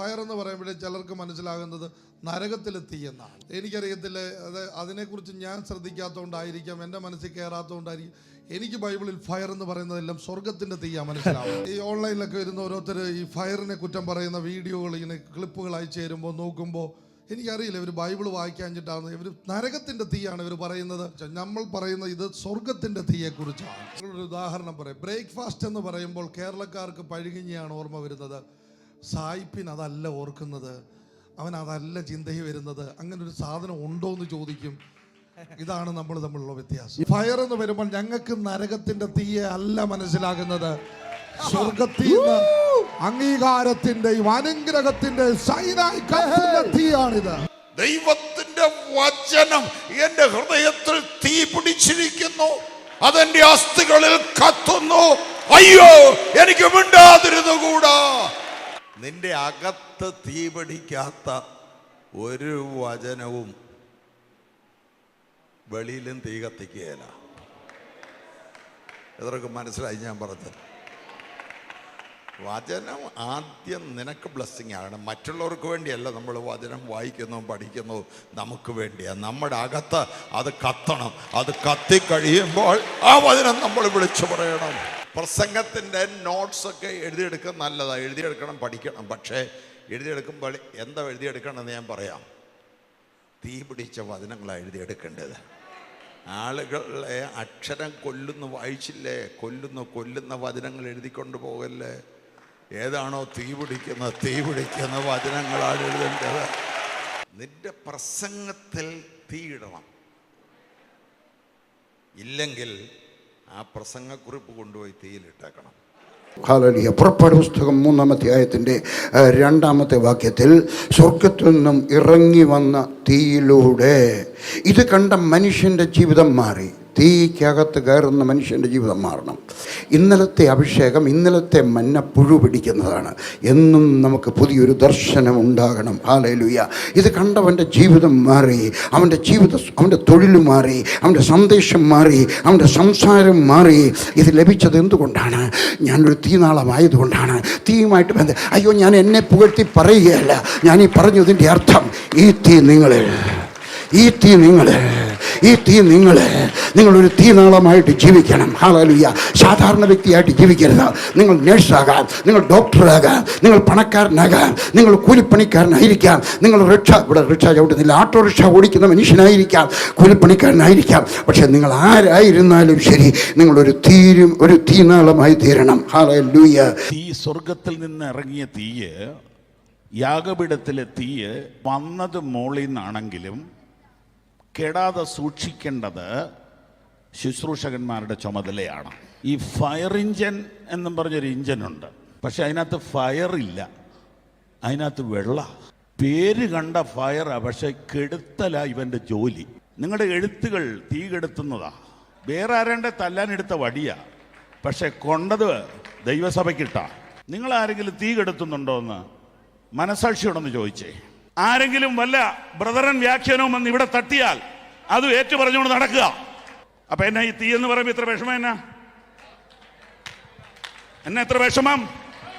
Fire എന്ന് പറയുമ്പോഴേ ചിലർക്ക് മനസ്സിലാകുന്നത് നരകത്തിലെ തീ എന്നാണ്. എനിക്കറിയത്തില്ല അത് അതിനെക്കുറിച്ച് ഞാൻ ശ്രദ്ധിക്കാത്തതുകൊണ്ടായിരിക്കാം എന്റെ മനസ്സിൽ കയറാത്തതുകൊണ്ടായിരിക്കും എനിക്ക് ബൈബിളിൽ ഫയർ എന്ന് പറയുന്നതെല്ലാം സ്വർഗത്തിന്റെ തീയാ മനസ്സിലാവും. ഈ ഓൺലൈനിലൊക്കെ വരുന്ന ഓരോരുത്തർ ഈ ഫയറിനെ കുറ്റം പറയുന്ന വീഡിയോകൾ ഇങ്ങനെ ക്ലിപ്പുകൾ അയച്ചു തരുമ്പോൾ നോക്കുമ്പോൾ എനിക്കറിയില്ല ഇവർ ബൈബിൾ വായിക്കാഞ്ഞിട്ടാണ് ഇവർ നരകത്തിന്റെ തീയാണ് ഇവർ പറയുന്നത്. നമ്മൾ പറയുന്ന ഇത് സ്വർഗത്തിന്റെ തീയെക്കുറിച്ചാണ്. ഒരു ഉദാഹരണം പറയാം. ബ്രേക്ക്ഫാസ്റ്റ് എന്ന് പറയുമ്പോൾ കേരളക്കാർക്ക് പഴുകിഞ്ഞിയാണ് ഓർമ്മ വരുന്നത്. സായിപ്പിന് അതല്ല ഓർക്കുന്നത്. അവൻ അതല്ല ചിന്തയിൽ വരുന്നത്. അങ്ങനെ ഒരു സാധനം ഉണ്ടോ എന്ന് ചോദിക്കും. ഇതാണ് നമ്മൾ തമ്മിലുള്ള വ്യത്യാസം. ഫയർ എന്ന് വരുമ്പോൾ ഞങ്ങൾക്ക് നരകത്തിന്റെ തീയെ അല്ല മനസ്സിലാകുന്നത്. സ്വർഗത്തിൽ നിന്ന് അംഗീകാരത്തിന്റെയും അനുഗ്രഹത്തിന്റെയും സൈനായി തീയാണിത്. ദൈവത്തിന്റെ വചനം എന്റെ ഹൃദയത്തിൽ തീ പിടിച്ചിരിക്കുന്നു. അതെന്റെ അസ്ഥികളിൽ കത്തുന്നു. അയ്യോ എനിക്ക് മിണ്ടാതിരുന്നുകൂടാ. നിന്റെ അകത്ത് തീ പിടിക്കാത്ത ഒരു വചനവും വെളിയിലും തീ കത്തിക്കുകയില്ല. ഇതൊക്കെ മനസ്സിലായി ഞാൻ പറഞ്ഞത്? വചനം ആദ്യം നിനക്ക് ബ്ലെസ്സിങ് ആണ്. മറ്റുള്ളവർക്ക് വേണ്ടിയല്ല നമ്മൾ വചനം വായിക്കുന്നതും പഠിക്കുന്നു നമുക്ക് വേണ്ടിയാണ് നമ്മുടെ അകത്ത് അത് കത്തണം. അത് കത്തിക്കഴിയുമ്പോൾ ആ വചനം നമ്മൾ വിളിച്ചു പറയണം. പ്രസംഗത്തിന്റെ നോട്ട്സ് ഒക്കെ എഴുതിയെടുക്കാൻ നല്ലതാണ് എഴുതിയെടുക്കണം പഠിക്കണം. പക്ഷേ എഴുതിയെടുക്കുമ്പോൾ എന്താ എഴുതിയെടുക്കണമെന്ന് ഞാൻ പറയാം. തീ പിടിച്ച വചനങ്ങളാണ് എഴുതിയെടുക്കേണ്ടത്. ആളുകളെ അക്ഷരം കൊല്ലുന്നു വായിച്ചില്ലേ? കൊല്ലുന്നു കൊല്ലുന്ന വചനങ്ങൾ എഴുതിക്കൊണ്ട് പോകല്ലേ? ഏതാണോ തീ പിടിക്കുന്ന തീ പിടിക്കുന്ന വചനങ്ങളാണ് എഴുതേണ്ടത്. നിന്റെ പ്രസംഗത്തിൽ തീയിടണം ഇല്ലെങ്കിൽ ആ പ്രസംഗക്കുറിപ്പ് കൊണ്ടുപോയി തീയിലിട്ടേക്കണം. ഹാലലിയ. പുറപ്പാട് പുസ്തകം മൂന്നാമത്തെ അധ്യായത്തിന്റെ രണ്ടാമത്തെ വാക്യത്തിൽ സ്വർഗത്തിൽ നിന്നും ഇറങ്ങി വന്ന തീയിലൂടെ ഇത് കണ്ട മനുഷ്യന്റെ ജീവിതം മാറി. തീക്കകത്ത് കയറുന്ന മനുഷ്യന്റെ ജീവിതം മാറണം. ഇന്നലത്തെ അഭിഷേകം ഇന്നലത്തെ മന്ന പുഴു പിടിക്കുന്നതാണ്. എന്നും നമുക്ക് പുതിയൊരു ദർശനം ഉണ്ടാകണം. ഹാലലുയ ഇത് കണ്ടവന്റെ ജീവിതം മാറി അവന്റെ ജീവിത അവന്റെ തൊഴിൽ മാറി അവന്റെ സന്ദേശം മാറി അവന്റെ സംസാരം മാറി. ഇത് ലഭിച്ചത് എന്തുകൊണ്ടാണ്? ഞാനൊരു തീനാളമായതുകൊണ്ടാണ്. തീയുമായിട്ട് ബന്ധം അയ്യോ ഞാൻ എന്നെ പുകഴ്ത്തി പറയുകയല്ല. ഞാൻ ഈ പറഞ്ഞതിന്റെ അർത്ഥം ഈ തീ നിങ്ങളെ ഈ തീ നിങ്ങളെ ഈ തീ നിങ്ങൾ നിങ്ങളൊരു തീനാളമായിട്ട് ജീവിക്കണം. ഹാലലുയ്യ സാധാരണ വ്യക്തിയായിട്ട് ജീവിക്കരുത്. നിങ്ങൾ നേഴ്സാകാം നിങ്ങൾ ഡോക്ടറാകാം നിങ്ങൾ പണക്കാരനാകാം നിങ്ങൾ കൂലിപ്പണിക്കാരനായിരിക്കാം നിങ്ങൾ റിക്ഷ ഇവിടെ റിക്ഷ ചവിട്ടുന്നില്ല. ഓട്ടോറിക്ഷ ഓടിക്കുന്ന മനുഷ്യനായിരിക്കാം കൂലിപ്പണിക്കാരനായിരിക്കാം. പക്ഷെ നിങ്ങൾ ആരായിരുന്നാലും ശരി നിങ്ങളൊരു തീരും ഒരു തീനാളമായി തീരണം. ഹാലലൂയ തീ സ്വർഗത്തിൽ നിന്ന് ഇറങ്ങിയ തീയ് യാഗപീഠത്തിലെ തീയ് വന്നത് മോളിൽ നിന്നാണെങ്കിലും കെടാതെ സൂക്ഷിക്കേണ്ടത് ശുശ്രൂഷകന്മാരുടെ ചുമതലയാണ്. ഈ ഫയർ ഇഞ്ചൻ എന്നും പറഞ്ഞൊരു ഇഞ്ചനുണ്ട്. പക്ഷെ അതിനകത്ത് ഫയർ ഇല്ല. അതിനകത്ത് വെള്ള. പേര് കണ്ട ഫയറാ പക്ഷെ കെടുത്തല ഇവന്റെ ജോലി. നിങ്ങളുടെ എഴുത്തുകൾ തീ കെടുത്തുന്നതാ. വേറെ ആരാണ്ട് തല്ലാനെടുത്ത വടിയാ. പക്ഷെ കൊണ്ടത് ദൈവസഭയ്ക്കിട്ടാ. നിങ്ങൾ ആരെങ്കിലും തീ കെടുത്തുന്നുണ്ടോ എന്ന് മനസാക്ഷിയോടൊന്ന് ചോദിച്ചേ. ആരെങ്കിലും വല്ല ബ്രദറൻ വ്യാഖ്യാനവും വന്ന് ഇവിടെ തട്ടിയാൽ അത് ഏറ്റു പറഞ്ഞുകൊണ്ട് നടക്കുക. അപ്പൊ എന്നാ ഈ തീ എന്ന് പറയുമ്പോൾ ഇത്ര വിഷമം എന്നാ? എന്നാ എത്ര വിഷമം?